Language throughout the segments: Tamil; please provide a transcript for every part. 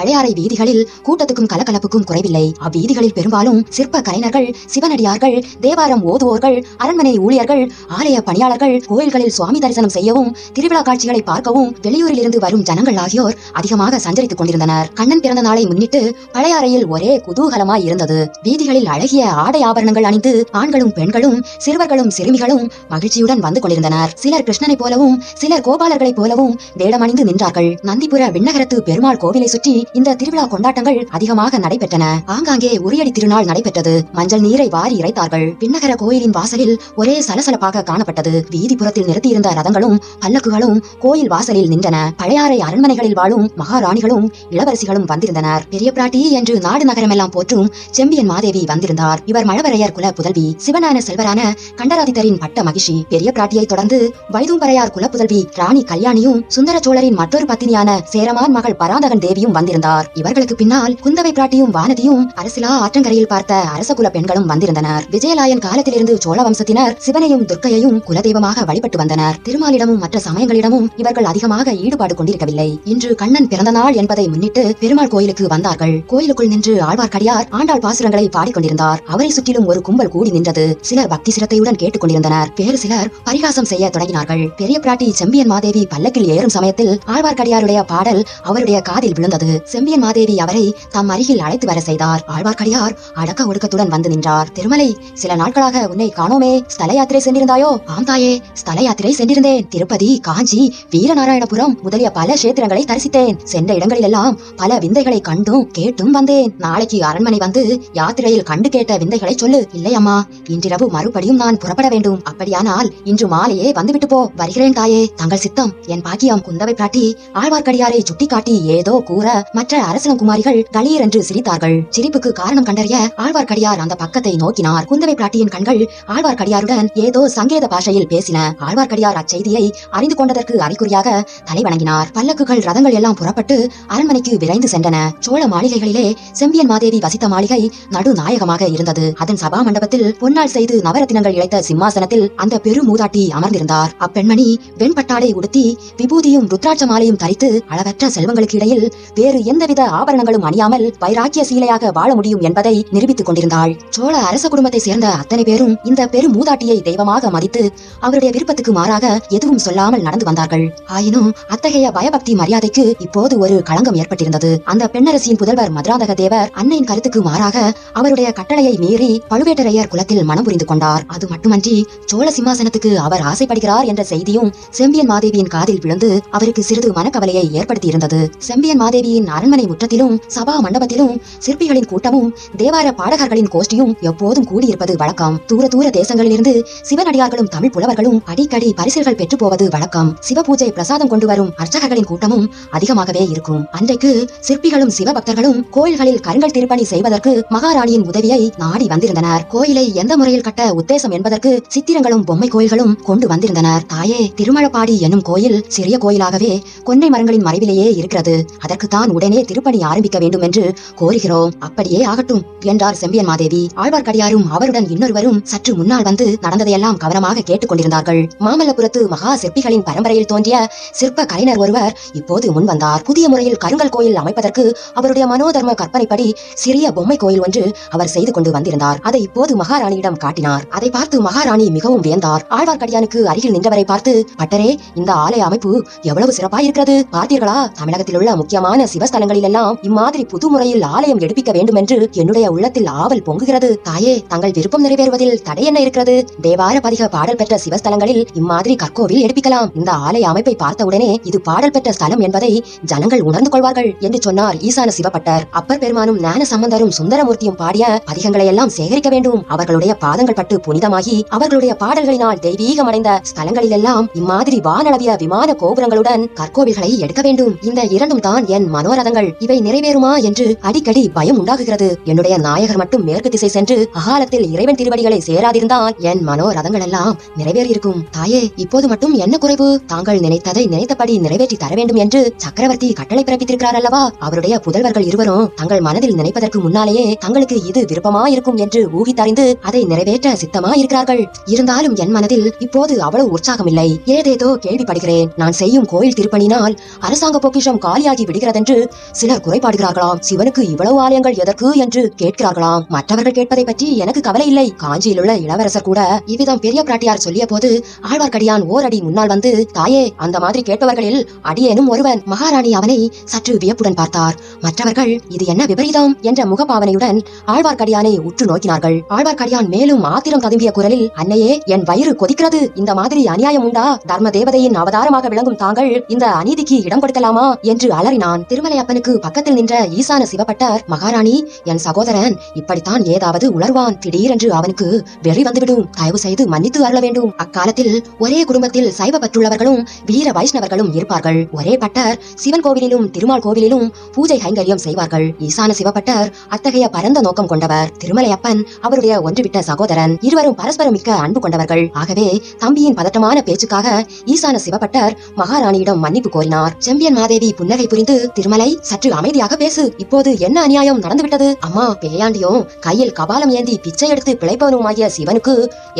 பழையாறை வீதிகளில் கூட்டத்துக்கும் கலகலப்புக்கும் குறைவில்லை. அவ்வீதிகளில் பெரும்பாலும் சிற்ப கலைஞர்கள் சிவனடியார்கள் தேவாரம் ஓதுவோர்கள் அரண்மனை ஊழியர்கள் ஆலய பணியாளர்கள் கோயில்களில் சுவாமி தரிசனம் செய்யவும் திருவிழா காட்சிகளை பார்க்கவும் வெளியூரில் இருந்து வரும் ஜனங்கள் ஆகியோர் அதிகமாக சஞ்சரித்துக் கொண்டிருந்தனர். கண்ணன் பிறந்த நாளை முன்னிட்டு பழையாறையில் ஒரே குதூகலமாய் இருந்தது. வீதிகளில் அழகிய ஆடை ஆபரணங்கள் அணிந்து ஆண்களும் பெண்களும் சிறுவர்களும் சிறுமிகளும் மகிழ்ச்சியுடன் வந்து கொண்டிருந்தனர். சிலர் கிருஷ்ணனைப் போலவும் சிலர் கோபாலர்களைப் போலவும் வேடமணிந்து நின்றார்கள். நந்திபுர விண்ணகரத்து பெருமாள் கோவிலை சுற்றி இந்த திருவிழா கொண்டாட்டங்கள் அதிகமாக நடைபெற்றன. ஆங்காங்கே உரியடி திருநாள் நடைபெற்றது. மஞ்சள் நீரை வாரி இறைத்தார்கள். விண்ணகர கோயிலின் வாசலில் ஒரே சலசலப்பாக காணப்பட்டது. வீதிப்புறத்தில் நிறுத்தியிருந்த ரதங்களும் பல்லக்குகளும் கோயில் வாசலில் நின்றன. பழையாறை அரண்மனைகளில் வாழும் மகாராணிகளும் இளவரசிகளும் வந்திருந்தனர். பெரிய பிராட்டி என்று நாடு நகரமெல்லாம் போற்றும் செம்பியன் மாதேவி வந்திருந்தார். இவர் மழவரையர் குல புதல்வி சிவனான செல்வரான கண்டராதித்தரின் பட்ட மகிஷி பெரிய பிராட்டியை தொடர்ந்து வைதும்பரையார் குல புதல்வி ராணி கல்யாணியும் சுந்தர சோழரின் மற்றொரு பத்தினியான சேரமான் மகள் பராந்தகன் தேவியும் வந்திருந்தார். இவர்களுக்கு பின்னால் குந்தவை பிராட்டியும் வானதியும் அரசிலா ஆற்றங்கரையில் பார்த்த அரசகுல பெண்களும் வந்திருந்தனர். விஜயலாயன் காலத்திலிருந்து சோழ வம்சத்தினர் சிவனையும் துர்க்கையையும் குலதெய்வமாக வழிபட்டு வந்தனர். திருமாலிடமும் மற்ற சமயங்களிடமும் இவர்கள் அதிகமாக ஈடுபாடு கொண்டிருக்கவில்லை. இன்று கண்ணன் பிறந்த நாள் என்பதை முன்னிட்டு பெருமாள் கோயிலுக்கு வந்தார்கள். கோயிலுக்குள் நின்று ஆழ்வார்க்கடியார் ஆண்டாள் பாசுரங்களை பாடிக்கொண்டிருந்தார் அவரை சுற்றிலும் ஒரு கும்பல் கூடி நின்றது. சிலர் பக்தி சிரத்தையுடன் கேட்டுக் கொண்டிருந்தனர். வேறு சிலர் பரிகாசம் செய்ய தொடங்கினார்கள். பெரிய பிராட்டி செம்பியன் மாதேவி பல்லக்கில் ஏறும் சமயத்தில் ஆழ்வார்க்கடியாருடைய பாடல் அவருடைய காதில் விழுந்தது. செம்பியன் மாதேவி அவரை தம் அருகில் அழைத்து வர செய்தார். ஆழ்வார்க்கடியார் அடக்க ஒடுக்கத்துடன் வந்து நின்றார். திருமலை சில நாட்களாக உன்னை காணோமே. ஸ்தல யாத்திரை சென்றிருந்தாயோ? ஆம் தாயே ஸ்தல யாத்திரை சென்றிருந்தேன். திருப்பதி காஞ்சி வீரநாராயணபுரம் முதலிய பல கஷேத்திரங்களை தரிசித்தேன். சென்ற இடங்களிலெல்லாம் பல விந்தைகளை கண்டும் கேட்டும் வந்தேன். நாளைக்கு அரண்மனை வந்து யாத்திரையில் கண்டு கேட்ட விந்தைகளை சொல்லு. இல்லை அம்மா இன்றிரவு மறுபடியும் நான் புறப்பட வேண்டும். அப்படியானால் இன்று மாலையே வந்துவிட்டு போ. வருகிறேன் தாயே. தங்கள் சித்தம் என் பாக்கியம் குந்தவை பிராட்டி ஆழ்வார்க்கடியாரை சுட்டிக்காட்டி ஏதோ கூற மற்ற அரசனகுமாரிகள் கலீர் என்று சிரித்தார்கள். சிரிப்புக்கு காரணம் கண்டறிய ஆழ்வார்க்கடியார் அந்த பக்கத்தை நோக்கினார். குந்தவை பிராட்டியின் கண்கள் ஆழ்வார்க்கடியாருடன் ஏதோ சங்கேத பாஷையில் பேசின. ஆழ்வார்க்கடியார் அச்செய்தியை அறிந்து கொண்டதற்கு அறிகுறியாக தலைவணங்கினார். பல்லக்குகள் ரதங்கள் எல்லாம் புறப்பட்டு அரண்மனைக்கு விரைந்து சென்றன. சோழ மாளிகைகளிலே செம்பியன் மாதேவி வசித்த மாளிகை நடுநாயகமாக இருந்தது. அதன் சபா மண்டபத்தில் பொன்னால் செய்து நவரத்தினங்கள் இழைத்த சிம்மாசனத்தில் அந்த பெரு மூதாட்டி அமர்ந்திருந்தார். அப்பெண்மணி வெண்பட்டாடை உடுத்தி விபூதியும் ருத்ராட்ச மாலையும் தரித்து அளவற்ற செல்வங்களுக்கு இடையில் வேறு வேறு எந்தவித ஆபரணங்களும் அணியாமல் வைராக்கிய சீலையாக வாழ முடியும் என்பதை நிரூபித்துக் கொண்டிருந்தாள். சோழ அரச குடும்பத்தை சேர்ந்த அத்தனை பேரும் இந்த பெரு மூதாட்டியை தெய்வமாக மதித்து அவருடைய விருப்பத்துக்கு மாறாக எதுவும் சொல்லாமல் நடந்து வந்தார்கள். ஆயினும் அத்தகைய பயபக்தி மரியாதைக்கு இப்போது ஒரு களங்கம் ஏற்பட்டிருந்தது. அந்த பெண்ணரசியின் புதல்வர் மதுராந்தக தேவர் அன்னையின் கருத்துக்கு மாறாக அவருடைய கட்டளையை மீறி பழுவேட்டரையர் குலத்தில் மனம் புரிந்து கொண்டார். அது மட்டுமன்றி சோழ சிம்மாசனத்துக்கு அவர் ஆசைப்படுகிறார் என்ற செய்தியும் செம்பியன் மாதேவியின் காதில் விழுந்து அவருக்கு சிறிது மனக்கவலையை ஏற்படுத்தி இருந்தது செம்பியன் மாதேவியின் அரண்மனை முற்றத்திலும் சபா மண்டபத்திலும் சிற்பிகளின் கூட்டமும் தேவார பாடகர்களின் கோஷ்டியும் எப்போதும் கூடியிருப்பது வழக்கம். தூர தூர தேசங்களிலிருந்து சிவனடியார்களும் தமிழ் புலவர்களும் அடிக்கடி பரிசில்கள் பெற்று போவது வழக்கம். சிவ பூஜை பிரசாதம் கொண்டு வரும் அர்ச்சகர்களின் கூட்டமும் அதிகமாகவே இருக்கும். அன்றைக்கு சிற்பிகளும் சிவபக்தர்களும் கோயில்களில் கருங்கல் திருப்பணி செய்வதற்கு மகாராணியின் உதவியை நாடி வந்திருந்தனர். கோயிலை எந்த முறையில் கட்ட உத்தேசம் என்பதற்கு சித்திரங்களும் பொம்மை கோயில்களும் கொண்டு வந்திருந்தனர். தாயே திருமழப்பாடி என்னும் கோயில் சிறிய கோயிலாகவே கொன்னை மரங்களின் மறைவிலேயே இருக்கிறது. அதற்கு தான் அதற்குத்தான் உடனே திருப்பணி ஆரம்பிக்க வேண்டும் என்று கோருகிறோம். அப்படியே ஆகட்டும் என்றார் செம்பியன் மாதேவி. ஆழ்வார்க்கடியாரும் அவருடன் இன்னொருவரும் சற்று முன்னால் வந்து நடந்ததையெல்லாம் கவனமாக கேட்டுக் கொண்டிருந்தார்கள் மாமல்லபுரத்து மகா சிற்பிகளின் பரம்பரையில் தோன்றிய சிற்ப கலைஞர் ஒருவர் இப்போது முன் வந்தார். புதிய முறையில் கருங்கல் கோயில் அமைப்பதற்கு அவருடைய மனோதர்ம கற்பனைப்படி சிறிய பொம்மை கோயில் ஒன்று அவர் செய்து கொண்டு வந்திருந்தார். அதை இப்போது மகாராணியிடம் காட்டினார். அதை பார்த்து மகாராணி மிகவும் வியந்தார். ஆழ்வார்க்கடியானுக்கு அருகில் நின்றவரை பார்த்து பட்டரே இந்த ஆலய அமைப்பு எவ்வளவு சிறப்பாயிருக்கிறது. பார்த்தீர்களா? தமிழகத்தில் உள்ள முக்கியமான சிவஸ்தலங்களிலெல்லாம் இம்மாதிரி புது முறையில் ஆலயம் எடுப்பிக்க வேண்டும் என்று என்னுடைய உள்ளத்தில் ஆவல் பொங்குகிறது. தாயே தங்கள் விருப்பம் நிறைவேறுவதில் தடை என்ன இருக்கிறது? தேவார பதிக பாடல் பெற்ற சிவஸ்தலங்களில் இம்மாதிரி கற்கோவில் எடுப்பிக்கலாம். இந்த ஆலய அமைப்பை பார்த்தவுடனே இது பாடல் பெற்ற ஸ்தலம் என்பதை ஜனங்கள் உணர்ந்து கொள்வார்கள் என்று சொன்னார் ஈசான சிவபட்டர் அப்பர் பெருமானும் ஞான சம்பந்தரும் சுந்தரமூர்த்தியும் பாடிய பதிகங்களை எல்லாம் சேகரிக்க வேண்டும். அவர்களுடைய பாதங்கள் பட்டு புனிதமாகி அவர்களுடைய பாடல்களினால் தெய்வீகம் அடைந்த ஸ்தலங்களிலெல்லாம் இம்மாதிரி வானளவிய விமான கோபுரங்களுடன் கற்கோவில்களை எடுக்க வேண்டும். இந்த இரண்டும் தான் என் மனோரதங்கள் இவை நிறைவேறுமா என்று அடிக்கடி பயம் உண்டாகுகிறது. என்னுடைய நாயகர் மட்டும் மேற்கு திசை சென்று அகாலத்தில் இறைவன் திருவடிகளை சேராதிருந்தால் என் மனோரதங்கள் எல்லாம் நிறைவேறியிருக்கும். தாயே இப்போது மட்டும் என்ன குறைவு? தாங்கள் நினைத்ததை நினைத்தபடி நிறைவேற்றி தர வேண்டும் என்று சக்கரவர்த்தி கட்டளை பிறப்பித்திருக்கிறார் அல்லவா? அவருடைய புதல்வர்கள் இருவரும் தங்கள் மனதில் நினைப்பதற்கு முன்னாலேயே தங்களுக்கு இது விருப்பமா இருக்கும் என்று ஊகித்தறிந்து அதை நிறைவேற்ற சித்தமா இருக்கிறார்கள் இருந்தாலும் என் மனதில் இப்போது அவ்வளவு உற்சாகம் இல்லை ஏதேதோ கேள்விப்படுகிறேன். நான் செய்யும் கோயில் திருப்பணினால் அரசாங்க பொக்கிஷம் காலியாகி விடுகிறதென்று என்று சிலர் குறைபாடுகிறார்களாம். சிவனுக்கு இவ்வளவு ஆலயங்கள் எதற்கு என்று கேட்கிறார்களாம். மற்றவர்கள் கேட்பதை பற்றி எனக்கு கவலை இல்லை. காஞ்சியில் உள்ள இளவரசர் கூட இவ்விதம் பெரிய பிராட்டியார் சொல்லிய போது ஆழ்வார்க்கடியான் ஓரடி முன்னால் வந்து தாயே அந்த மாதிரி கேட்பவர்களில் அடியேனும் ஒருவன் மகாராணி அவனை சற்று வியப்புடன் பார்த்தார். மற்றவர்கள் இது என்ன விபரீதம்? என்ற முகபாவனையுடன் ஆழ்வார்க்கடியானை உற்று நோக்கினார்கள். ஆழ்வார்க்கடியான் மேலும் ஆத்திரம் ததும்பிய குரலில் அன்னையே என் வயிறு கொதிக்கிறது. இந்த மாதிரி அநியாயம் உண்டா? தர்ம தேவதையின் அவதாரமாக விளங்கும் தாங்கள் இந்த அநீதிக்கு இடம் கொடுக்கலாமா? என்று அலறினான். திரு திருமலையப்பனுக்கு பக்கத்தில் நின்ற ஈசான சிவபட்டர் மகாராணி என் சகோதரன் இப்படித்தான் ஏதாவது உணர்வான் திடீரென்று அவனுக்கு வெறி வந்துவிடும். தயவு செய்து மன்னித்து அருள வேண்டும். அக்காலத்தில் ஒரே குடும்பத்தில் சைவ பற்றுள்ளவர்களும் வீர வைஷ்ணவர்களும் இருப்பார்கள். ஒரே பட்டர் சிவன் கோவிலிலும் திருமால் கோவிலிலும் பூஜை கைங்கரியம் செய்வார்கள். ஈசான சிவபட்டர் அத்தகைய பரந்த நோக்கம் கொண்டவர். திருமலையப்பன் அவருடைய ஒன்றுவிட்ட சகோதரன். இருவரும் பரஸ்பரம் மிக்க அன்பு கொண்டவர்கள். ஆகவே தம்பியின் பதட்டமான பேச்சுக்காக ஈசான சிவபட்டர் மகாராணியிடம் மன்னிப்பு கோரினார். செம்பியன் மாதேவி புன்னகை புரிந்து திருமலை சற்று அமைதியாக பேசு. இப்போது என்ன அநியாயம் நடந்துவிட்டது? அம்மா பேயாண்டியும் கையில் கபாலம் ஏந்தி பிச்சை எடுத்து பிழைப்பவனுமாகிய சிவனுக்கு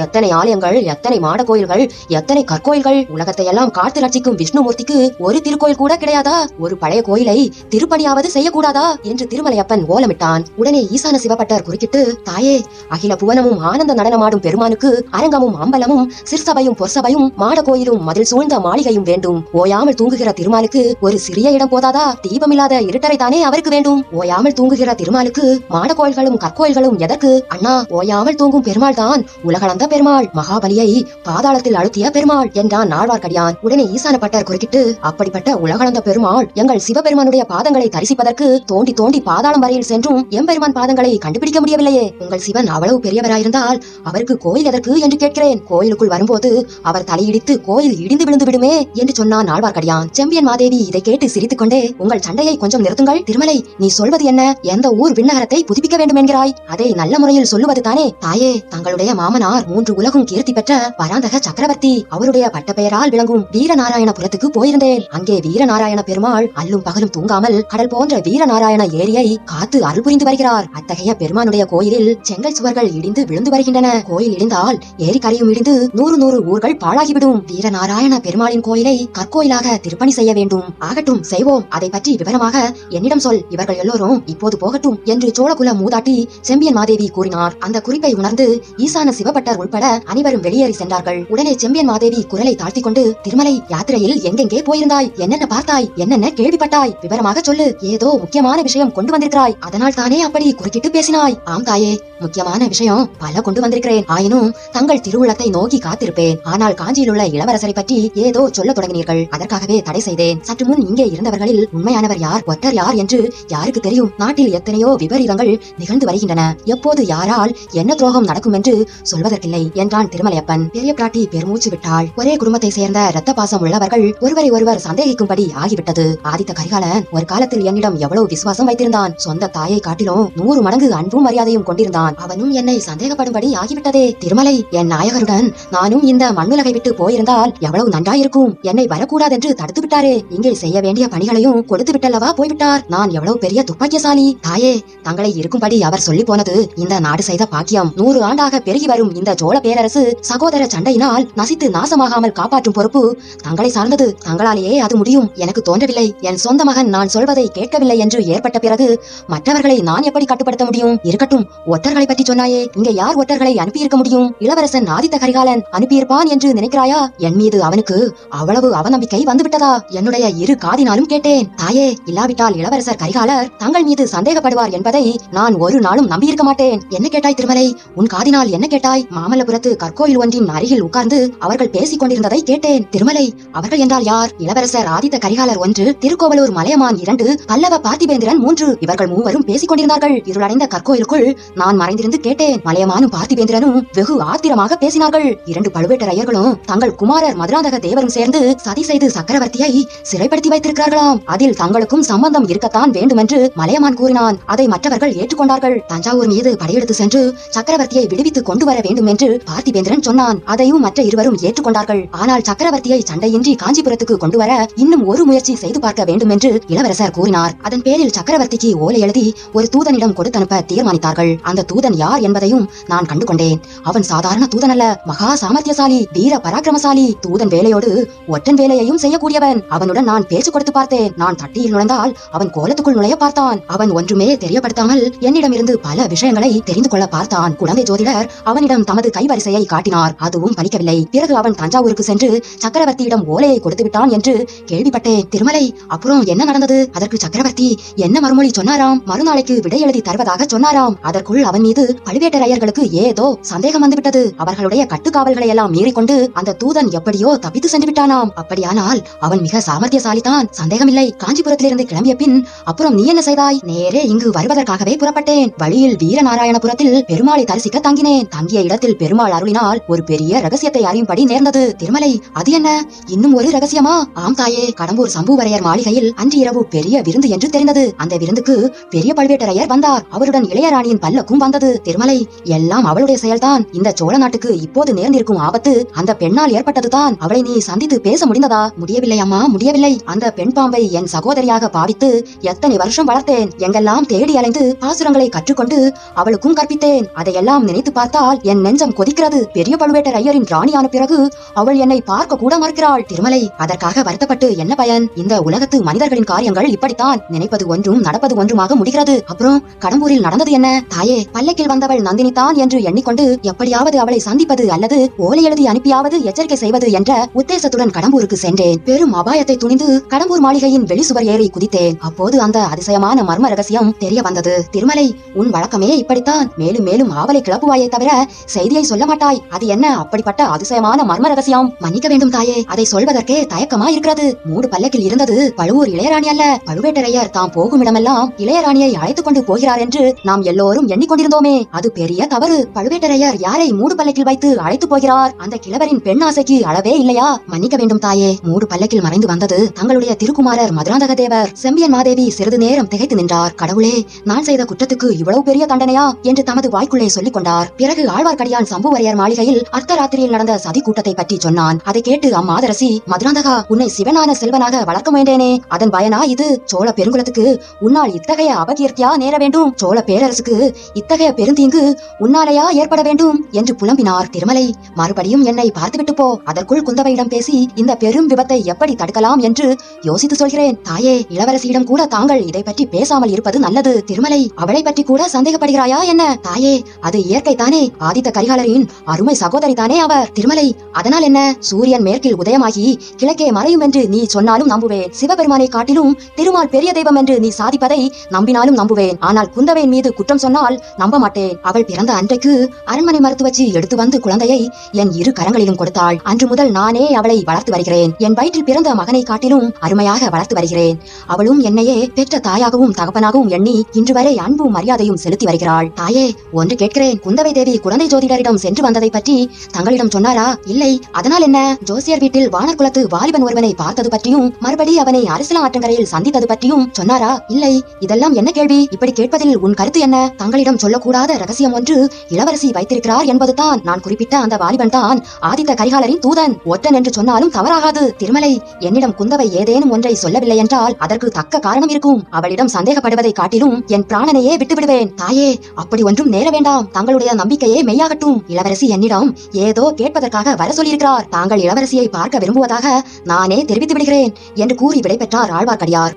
எத்தனை ஆலயங்கள் எத்தனை மாட கோயில்கள் எத்தனை கற்கோயில்கள்? உலகத்தை எல்லாம் காத்து ரட்சிக்கும் விஷ்ணுமூர்த்திக்கு ஒரு திருக்கோயில் கூட கிடையாதா? ஒரு பழைய கோயிலை திருப்பணியாவது செய்யக்கூடாதா? என்று திருமலையப்பன் ஓலமிட்டான் உடனே ஈசான சிவபட்டர் குறுக்கிட்டு தாயே அகில புவனமும் ஆனந்த நடனமாடும் பெருமானுக்கு அரங்கமும் அம்பலமும் சிற்சபையும் பொற்சபையும் மாட கோயிலும் மதில் சூழ்ந்த மாளிகையும் வேண்டும். ஓயாமல் தூங்குகிற திருமாலுக்கு ஒரு சிறிய இடம் போதாதா? தீ தீபமில்லாத இருட்டரை தானே அவருக்கு வேண்டும்? ஓயாமல் தூங்குகிற திருமாலுக்கு மாடக்கோயில்களும் கற்கோயில்களும் எதற்கு? அண்ணா ஓயாமல் தூங்கும் பெருமாள் தான் உலகளந்த பெருமாள். மகாபலியை பாதாளத்தில் அழுத்திய பெருமாள் என்றான் நாழ்வார்க்கடியான் உடனே ஈசான பட்டர் குறுக்கிட்டு அப்படிப்பட்ட உலகளந்த பெருமாள் எங்கள் சிவபெருமானுடைய பாதங்களை தரிசிப்பதற்கு தோண்டி தோண்டி பாதாளம் வரையில் சென்றும் எம்பெருமான் பாதங்களை கண்டுபிடிக்க முடியவில்லையே. உங்கள் சிவன் அவ்வளவு பெரியவராயிருந்தால் அவருக்கு கோயில் எதற்கு என்று கேட்கிறேன். கோயிலுக்குள் வரும்போது அவர் தலையிடித்து கோயில் இடிந்து விழுந்து விடுமே என்று சொன்னான் ஆழ்வார்க்கடியான் செம்பியன் மாதேவி இதை கேட்டு சிரித்துக் கொண்டே உங்கள் சண்டையை கொஞ்சம் நிறுத்துங்கள். திருமலை நீ சொல்வது என்ன? எந்த ஊர் விண்ணகரத்தை புதுப்பிக்க வேண்டும் என்கிறாய் அதை நல்ல முறையில் சொல்லுவது தானே. தாயே தங்களுடைய மாமனார் மூன்று உலகும் கீர்த்தி பெற்ற பராந்தக சக்கரவர்த்தி. அவருடைய பட்டப்பெயரால் விளங்கும் வீரநாராயணபுரத்துக்கு போயிருந்தேன். அங்கே வீரநாராயண பெருமாள் அல்லும் பகலும் தூங்காமல் கடல் போன்ற வீரநாராயண ஏரியை காத்து அருள் புரிந்து வருகிறார். அத்தகைய பெருமானுடைய கோயிலில் செங்கல் சுவர்கள் இடிந்து விழுந்து வருகின்றன. கோயில் இடிந்தால் ஏரி கரையும் இடிந்து நூறு நூறு ஊர்கள் பாழாகிவிடும். வீரநாராயண பெருமாளின் கோயிலை கற்கோயிலாக திருப்பணி செய்ய வேண்டும். ஆகட்டும் செய்வோம். அதை பற்றி விவரமாக என்னிடம் சொல். இவர்கள் எல்லோரும் இப்போது போகட்டும் என்று சோழகுல மூதாட்டி செம்பியன் மாதேவி கூறினார். அந்த குறிப்பை உணர்ந்து ஈசான சிவபட்டர் உட்பட அனைவரும் வெளியேறி சென்றார்கள். உடனே செம்பியன் மாதேவி குரலை தாழ்த்தி கொண்டு திருமலை யாத்திரையில் எங்கெங்கே போயிருந்தாய்? என்னென்ன பார்த்தாய்? என்னென்ன கேள்விப்பட்டாய்? விவரமாக சொல்லு. ஏதோ முக்கியமான விஷயம் கொண்டு வந்திருக்கிறாய். அதனால் தானே அப்படி குறுக்கிட்டு பேசினாய். ஆம் தாயே. முக்கியமான விஷயம் பல கொண்டு வந்திருக்கிறேன். ஆயினும் தங்கள் திருவுளத்தை நோக்கி காத்திருப்பேன். ஆனால் காஞ்சியில் உள்ள இளவரசரை பற்றி ஏதோ சொல்லத் தொடங்கினீர்கள். அதற்காகவே தடை செய்தேன். சற்று முன் இங்கே இருந்தவர்களில் உண்மையானவர் யார் ஒற்றர் யார் என்று யாருக்கு தெரியும்? நாட்டில் எத்தனையோ விபரீதங்கள் நிகழ்ந்து வருகின்றன. எப்போது யாரால் என்ன துரோகம் நடக்கும் என்று சொல்வதற்கில்லை என்றான் திருமலையப்பன். பெரிய பிராட்டி பெருமூச்சு விட்டாள். ஒரே குடும்பத்தை சேர்ந்த இரத்த பாசம் உள்ளவர்கள் ஒருவரை ஒருவர் சந்தேகிக்கும்படி ஆகிவிட்டது. ஆதித்த கரிகாலன் ஒரு காலத்தில் என்னிடம் எவ்வளவு விசுவாசம் வைத்திருந்தான். சொந்த தாயை காட்டிலும் நூறு மடங்கு அன்பும் மரியாதையும் கொண்டிருந்தான். அவனும் என்னை சந்தேகப்படும்படி ஆகிவிட்டதே. திருமலை என் நாயகருடன் நானும் இந்த மண்ணுலகை விட்டு போயிருந்தால் எவ்வளவு நன்றாயிருக்கும். என்னை வரக்கூடாதென்று தடுத்து விட்டாரே இங்கே செய்ய வேண்டிய பணிகளையும் கொடுத்து விட்டல்லவா போய்விட்டார். நான் எவ்வளவு பெரிய துப்பாக்கியசாலி தாயே தங்களை இருக்கும்படி அவர் சொல்லி போனது இந்த நாடு செய்த பாக்கியம். நூறு ஆண்டாக பெருகி வரும் இந்த சோழ பேரரசு சகோதர சண்டையினால் நசித்து நாசமாகாமல் காப்பாற்றும் பொறுப்பு தங்களை சார்ந்தது. தங்களாலேயே அது முடியும். எனக்கு தோன்றவில்லை. என் சொந்த மகன் நான் சொல்வதை கேட்கவில்லை என்று ஏற்பட்ட பிறகு மற்றவர்களை நான் எப்படி கட்டுப்படுத்த முடியும்? இருக்கட்டும் ஒத்தர்கள் பற்றி சொன்னாயே இங்க யார் ஒற்றர்களை அனுப்பியிருக்க முடியும்? இளவரசன் ஆதித்த கரிகாலன் அனுப்பியிருப்பான் என்று நினைக்கிறாயா? என் மீது அவனுக்கு அவ்வளவு அவநம்பிக்கை வந்துவிட்டதா? என்னுடைய இரு காதினாலும் கேட்டேன். தாயே இல்லாவிட்டால் இளவரசர் கரிகாலர் தங்கள் மீது சந்தேகப்படுவார் என்பதை நான் ஒரு நாளும் நம்பியிருக்க மாட்டேன். என்ன கேட்டாய் திருமலை? உன் காதினால் என்ன கேட்டாய்? மாமல்லபுரத்து கற்கோயில் ஒன்றின் அருகில் உட்கார்ந்து அவர்கள் பேசிக் கொண்டிருந்ததை கேட்டேன். திருமலை அவர்கள் என்றால் யார்? இளவரசர் ஆதித்த கரிகாலர் ஒன்று திருக்கோவலூர் மலையமான் இரண்டு பல்லவ பார்த்திபேந்திரன் மூன்று. இவர்கள் மூவரும் பேசிக் கொண்டிருந்தார்கள். இருளடைந்த கற்கோயிலுக்குள் நான் மறைந்திருந்து கேட்டேன். மலையமானும் பார்த்திபேந்திரனும் வெகு ஆத்திரமாக பேசினார்கள். இரண்டு பழுவேட்டரையர்களும் தங்கள் குமாரர் மதுராந்தக தேவரும் சேர்ந்து சதி செய்து சக்கரவர்த்தியை சிறைப்படுத்தி வைத்திருக்கிறார்களாம். அதில் தங்களுக்கும் சம்பந்தம் இருக்கத்தான் வேண்டுமென்று மலையமான் கூறினான். அதை மற்றவர்கள் ஏற்றுக்கொண்டார்கள். தஞ்சாவூர் மீது படையெடுத்து சென்று சக்கரவர்த்தியை விடுவித்து கொண்டு வர வேண்டும் என்று பார்த்திபேந்திரன் சொன்னான். அதையும் மற்ற இருவரும் ஏற்றுக்கொண்டார்கள். ஆனால் சக்கரவர்த்தியை சண்டையின்றி காஞ்சிபுரத்துக்கு கொண்டு வர இன்னும் ஒரு முயற்சி செய்து பார்க்க வேண்டும் என்று இளவரசர் கூறினார். அதன் பேரில் சக்கரவர்த்திக்கு ஓலை எழுதி ஒரு தூதனிடம் கொடுத்து அனுப்ப தீர்மானித்தார்கள். அந்த தூதன் தூதன் யார் என்பதையும் நான் கண்டு கொண்டேன் அவன் சாதாரண தூதன் அல்ல மகா சாமர்த்தியசாலி வீர பராக்கிரமசாலி. தூதன் வேலையோடு ஒற்றன் வேலையையும் செய்யக்கூடியவன். அவனுடன் நான் பேச்சு கொடுத்து பார்த்தேன். நான் தட்டியில் நுழைந்தால் அவன் கோலத்துக்குள் நுழைய பார்த்தான். அவன் ஒன்றுமே தெரியப்படுத்தாமல் என்னிடமிருந்து பல விஷயங்களை தெரிந்து கொள்ள பார்த்தான். குழந்தை ஜோதிடர் அவனிடம் தமது கைவரிசையை காட்டினார். அதுவும் பலிக்கவில்லை. பிறகு அவன் தஞ்சாவூருக்கு சென்று சக்கரவர்த்தியிடம் ஓலையை கொடுத்து விட்டான் என்று கேள்விப்பட்டேன். திருமலை அப்புறம் என்ன நடந்தது? அதற்கு சக்கரவர்த்தி என்ன மறுமொழி சொன்னாராம்? மறுநாளைக்கு விடை எழுதி தருவதாக சொன்னாராம். அதற்குள் அவன் மீது பழுவேட்டரையர்களுக்கு ஏதோ சந்தேகம் வந்துவிட்டது. அவர்களுடைய கட்டுக்காவல்களை எல்லாம் மீறிக்கொண்டு அந்த தூதன் எப்படியோ தப்பித்து சென்று விட்டானாம் அப்படியானால் அவன் மிக சாமர்த்தியசாலிதான். சந்தேகமில்லை. காஞ்சிபுரத்திலிருந்து கிளம்பிய பின் அப்புறம் நீ என்ன செய்தாய்? நேரே இங்கு வருவதற்காகவே புறப்பட்டேன். வழியில் வீரநாராயணபுரத்தில் பெருமாளை தரிசிக்க தங்கினேன். தங்கிய இடத்தில் பெருமாள் அருளினால் ஒரு பெரிய ரகசியத்தை அறியும்படி நேர்ந்தது. திருமலை அது என்ன? இன்னும் ஒரு ரகசியமா? ஆம் தாயே. கடம்பூர் சம்புவரையர் மாளிகையில் அன்று இரவு பெரிய விருந்து என்று தெரிந்தது. அந்த விருந்துக்கு பெரிய பழுவேட்டரையர் வந்தார். அவருடன் இளையராணியின் பல்லக்கும் வந்தது திருமலை எல்லாம் அவளுடைய செயல்தான். இந்த சோழ நாட்டுக்கு இப்போது நேர்ந்திருக்கும் ஆபத்து அந்த பெண்ணால் ஏற்பட்டதுதான். அவளை நீ சந்தித்து பேச முடிந்ததா? முடியவில்லை அம்மா முடியவில்லை. அந்த பெண் பாம்பை என் சகோதரியாக பாவித்து எத்தனை வருஷம் வளர்த்தேன். எங்கெல்லாம் தேடி அலைந்து பாசுரங்களை கற்றுக்கொண்டு அவளுக்கும் கற்பித்தேன். அதையெல்லாம் நினைத்து பார்த்தால் என் நெஞ்சம் கொதிக்கிறது. பெரிய பழுவேட்டர் ஐயரின் ராணியான பிறகு அவள் என்னை பார்க்க கூட மறுக்கிறாள். திருமலை அதற்காக வருத்தப்பட்டு என்ன பயன்? இந்த உலகத்து மனிதர்களின் காரியங்கள் இப்படித்தான். நினைப்பது ஒன்றும் நடப்பது ஒன்றுமாக முடிகிறது. அப்புறம் கடம்பூரில் நடந்தது என்ன? தாயே பல்லக்கில் வந்தவள் நந்தினி தான் என்று எண்ணிக்கொண்டு எப்படியாவது அவளை சந்திப்பது அல்லது ஓலை எழுதி அனுப்பியாவது எச்சரிக்கை செய்வது என்ற உத்தேசத்துடன் கடம்பூருக்கு சென்றேன். பெரும் அபாயத்தை துணிந்து கடம்பூர் மாளிகையின் வெளிசுவர் ஏறி குதித்தேன். அப்போது அந்த அதிசயமான மர்ம ரகசியம் தெரிய வந்தது. திருமலை உன் வழக்கமே இப்படித்தான். மேலும் மேலும் ஆவலை கிளப்புவாயே தவிர செய்தியை சொல்ல மாட்டாய். அது என்ன அப்படிப்பட்ட அதிசயமான மர்ம ரகசியம்? மன்னிக்க வேண்டும் தாயே. அதை சொல்வதற்கே தயக்கமா இருக்கிறது மூடு பல்லக்கில் இருந்தது பழுவூர் இளையராணி அல்ல. பழுவேட்டரையர் தாம் போகும் இடமெல்லாம் இளையராணியை அழைத்துக் கொண்டு போகிறார் என்று நாம் எல்லோரும் எண்ணிக்கொண்டிருந்தோமே. அது பெரிய தவறு. பழுவேட்டரையர் யாரை மூடு பல்லக்கில் வைத்து அழைத்து போகிறார்? அந்த கிழவரின் பெண் ஆசைக்கு அளவே இல்லையா? மன்னிக்க வேண்டும் தாயே. மூடு பல்லக்கில் மறைந்து வந்தது தங்களுடைய திருக்குமாரர் மதுராந்தக தேவர் செம்பியன் மாதேவி சிறிது நேரம் திகைத்து நின்றார். கடவுளே நான் செய்த குற்றத்துக்கு இவ்வளவு பெரிய தண்டனையா? என்று தமது வாய்க்குள்ளே சொல்லிக் கொண்டார். பிறகு ஆழ்வார்க்கடியான் சம்புவரையர் மாளிகையில் அர்த்தராத்திரியில் நடந்த சதி கூட்டத்தை பற்றி சொன்னான். அதை கேட்டு அம்மாதரசி மதுராந்தகா உன்னை சிவனான செல்வனாக வளர்க்க வேண்டேனே அதன் பயனா இது? சோழ பெருங்குலத்துக்கு உன்னால் இத்தகைய அபகீர்த்தியா நேர வேண்டும்? சோழ பேரரசுக்கு இத்தகைய பெருந்தீங்கு உன்னாலையா ஏற்பட வேண்டும் என்று புலம்பினார் திருமலை. மறுபடியும் என்னை பார்த்துவிட்டு போ. அதற்குள் குந்தவையிடம் பேசி இந்த பெரும் விபத்தை எப்படி தடுக்கலாம் என்று யோசித்து சொல்கிறேன். தாயே இளவரசியிடம் கூட தாங்கள் இதை பற்றி பேசாமல் இருப்பது நல்லது. திருமலை அவளை பற்றி கூட சந்தேகப்படுகிறாயா என்ன? தாயே அது இயற்கை தானே ஆதித்த கரிகாலரின் அருமை சகோதரி தானே அவர். திருமலை அதனால் என்ன? சூரியன் மேற்கில் உதயமாகி கிழக்கே மறையும் என்று நீ சொன்னாலும் நம்புவேன். சிவபெருமானை காட்டிலும் திருமால் பெரிய தெய்வம் என்று நீ சாதிப்பதை நம்பினாலும் நம்புவேன். ஆனால் குந்தவையின் மீது குற்றம் சொன்னால் நம்ப மாட்டேன். அவள் பிறந்த அன்றைக்கு அரண்மனை மருத்துவச்சி எடுத்து வந்து குழந்தையை என் இரு கரங்களிலும் கொடுத்தாள். அன்று முதல் நானே அவளை வளர்த்து வருகிறேன். என் வயிற்றில் பிறந்த மகனை காட்டிலும் அருமையாக வளர்த்து வருகிறேன். அவளும் என்னையே பெற்ற தாயாகவும் தகப்பனாகவும் எண்ணி இன்று வரை அன்பும் மரியாதையும் செலுத்தி வருகிறாள். தாயே ஒன்று கேட்கிறேன். குந்தவை தேவி குழந்தை ஜோதிடரிடம் சென்று வந்ததை பற்றி தங்களிடம் சொன்னாரா? இல்லை. அதனால் என்ன? ஜோசியர் வீட்டில் வானர் குலத்து வாலிபன் ஒருவனை பார்த்தது பற்றியும் மறுபடி அவனை அரசியல் ஆற்றங்கரையில் சந்தித்தது பற்றியும் சொன்னாரா? இல்லை. இதெல்லாம் என்ன கேள்வி? இப்படி கேட்பதில் உன் கருத்து என்ன? தங்களிடம் சொல்ல சொல்லக்கூடாத ரகசியம் ஒன்று இளவரசி வைத்திருக்கிறார் என்பதுதான். நான் குறிப்பிட்ட அந்த வாலிபன் தான் ஆதித்த கரிகாலரின் தூதன். ஒற்றன் என்று சொன்னாலும் தவறாகாது. திருமலை என்னிடம் குந்தவை ஏதேனும் ஒன்றை சொல்லவில்லை என்றால் அதற்கு தக்க காரணம் இருக்கும். அவளிடம் சந்தேகப்படுவதை காட்டிலும் என் பிராணனையே விட்டுவிடுவேன். தாயே அப்படி ஒன்றும் நேர வேண்டாம். தங்களுடைய நம்பிக்கையே மெய்யாகட்டும். இளவரசி என்னிடம் ஏதோ கேட்பதற்காக வர சொல்லியிருக்கிறார். தாங்கள் இளவரசியை பார்க்க விரும்புவதாக நானே தெரிவித்து விடுகிறேன் என்று கூறி விடைபெற்றார் ஆழ்வார்க்கடியார்.